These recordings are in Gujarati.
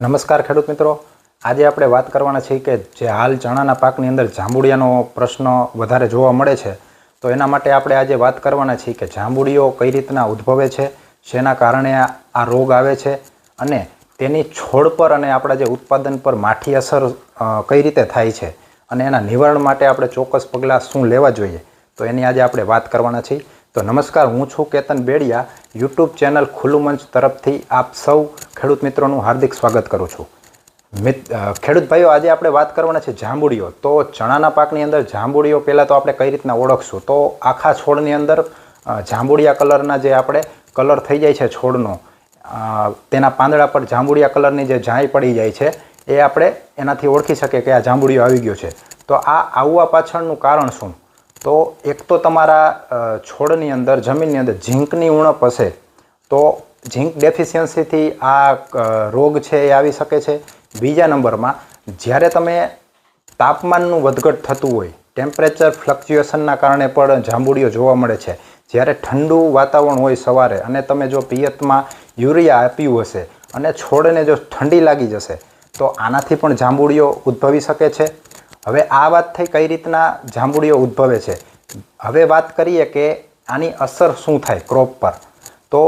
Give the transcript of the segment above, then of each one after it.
નમસ્કાર ખેડૂત મિત્રો. આજે આપણે વાત કરવાના છીએ કે જે હાલ ચણાના પાકની અંદર જાંબુડિયાનો પ્રશ્ન વધારે જોવા મળે છે, તો એના માટે આપણે આજે વાત કરવાના છીએ કે જાંબુડીઓ કઈ રીતના ઉદ્ભવે છે, શેના કારણે આ રોગ આવે છે અને તેની છોડ પર અને આપણા જે ઉત્પાદન પર માઠી અસર કઈ રીતે થાય છે અને એના નિવારણ માટે આપણે ચોક્કસ પગલાં શું લેવા જોઈએ, તો એની આજે આપણે વાત કરવાના છીએ. તો નમસ્કાર, હું છું કેતન બેડિયા. યુટ્યુબ ચેનલ ખુલ્લું મંચ તરફથી આપ સૌ ખેડૂત મિત્રોનું હાર્દિક સ્વાગત કરું છું. મિત ખેડૂત ભાઈઓ, આજે આપણે વાત કરવાના છે જાંબુડીઓ. તો ચણાના પાકની અંદર જાંબુડીઓ પહેલાં તો આપણે કઈ રીતના ઓળખશું? તો આખા છોડની અંદર જાંબુડિયા કલરના જે આપણે કલર થઈ જાય છે છોડનો તેના પાંદડા પર જાંબુડિયા કલરની જે ઝાંય પડી જાય છે, એ આપણે એનાથી ઓળખી શકીએ કે આ જાંબુડિયો આવી ગયો છે. તો આ આવવા પાછળનું કારણ શું? તો એક તો તમારા છોડની અંદર, જમીનની અંદર ઝીંકની ઉણપ હશે, તો ઝીંક ડેફિશિયન્સીથી આ રોગ છે એ આવી શકે છે. બીજા નંબરમાં, જ્યારે તમે તાપમાનનું વધઘટ થતું હોય, ટેમ્પરેચર ફ્લક્ચ્યુએશનના કારણે પણ જાંબુડીઓ જોવા મળે છે. જ્યારે ઠંડુ વાતાવરણ હોય સવારે અને તમે જો પિયતમાં યુરિયા આપ્યું હશે અને છોડને જો ઠંડી લાગી જશે, તો આનાથી પણ જાંબુડીઓ ઉદ્ભવી શકે છે. હવે આ વાત થઈ કઈ રીતના જાંબુડીઓ ઉદ્ભવે છે? હવે વાત કરીએ કે આની અસર શું થાય ક્રોપ પર? તો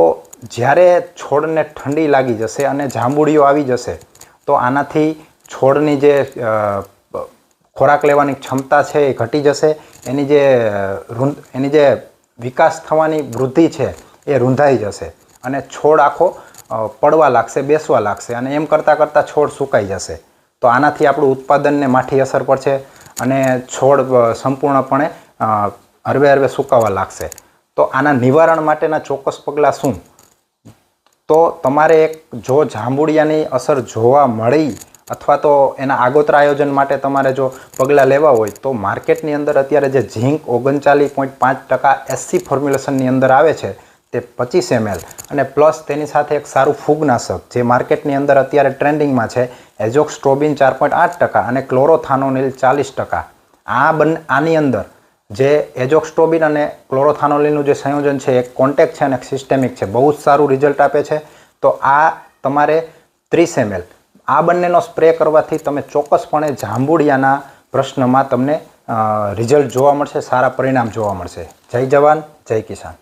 જ્યારે છોડને ઠંડી લાગી જશે અને જાંબુડીઓ આવી જશે, તો આનાથી છોડની જે ખોરાક લેવાની ક્ષમતા છે એ ઘટી જશે, એની જે એની જે વિકાસ થવાની વૃદ્ધિ છે એ રૂંધાઈ જશે અને છોડ આખો પડવા લાગશે, બેસવા લાગશે અને એમ કરતાં કરતાં છોડ સુકાઈ જશે. તો આનાથી આપણું ઉત્પાદનને માઠી અસર પડશે અને છોડ સંપૂર્ણપણે હરવે હરવે સુકાવા લાગશે. તો આના નિવારણ માટેના ચોક્કસ પગલાં શું? તો તમારે એક જો જાંબુડિયાની અસર જોવા મળી અથવા તો એના આગોતરા આયોજન માટે તમારે જો પગલાં લેવા હોય, તો માર્કેટની અંદર અત્યારે જે ઝીંક ઓગણચાલીસ પોઈન્ટ પાંચ ટકા એસસી ફોર્મ્યુલેશનની અંદર આવે છે તે પચીસ એમએલ અને પ્લસ તેની સાથે એક સારું ફૂગનાશક, જે માર્કેટની અંદર અત્યારે ટ્રેન્ડિંગમાં છે, એઝોક્સ્ટ્રોબિન ચાર પોઈન્ટ આઠ ટકા અને ક્લોરોથાનોનિલ ચાલીસ ટકા. આ બંને, આની અંદર જે એઝોક્સ્ટ્રોબિન અને ક્લોરોથાનોલિનનું જે સંયોજન છે એક કોન્ટેક્ટ છે અને સિસ્ટેમિક છે. બહુ જ સારું રિઝલ્ટ આપે છે. તો આ તમારે ત્રીસ એમએલ આ બંનેનો સ્પ્રે કરવાથી તમે ચોક્કસપણે જાંબુડિયાના પ્રશ્નમાં તમને રિઝલ્ટ જોવા મળશે, સારા પરિણામ જોવા મળશે. જય જવાન, જય કિસાન.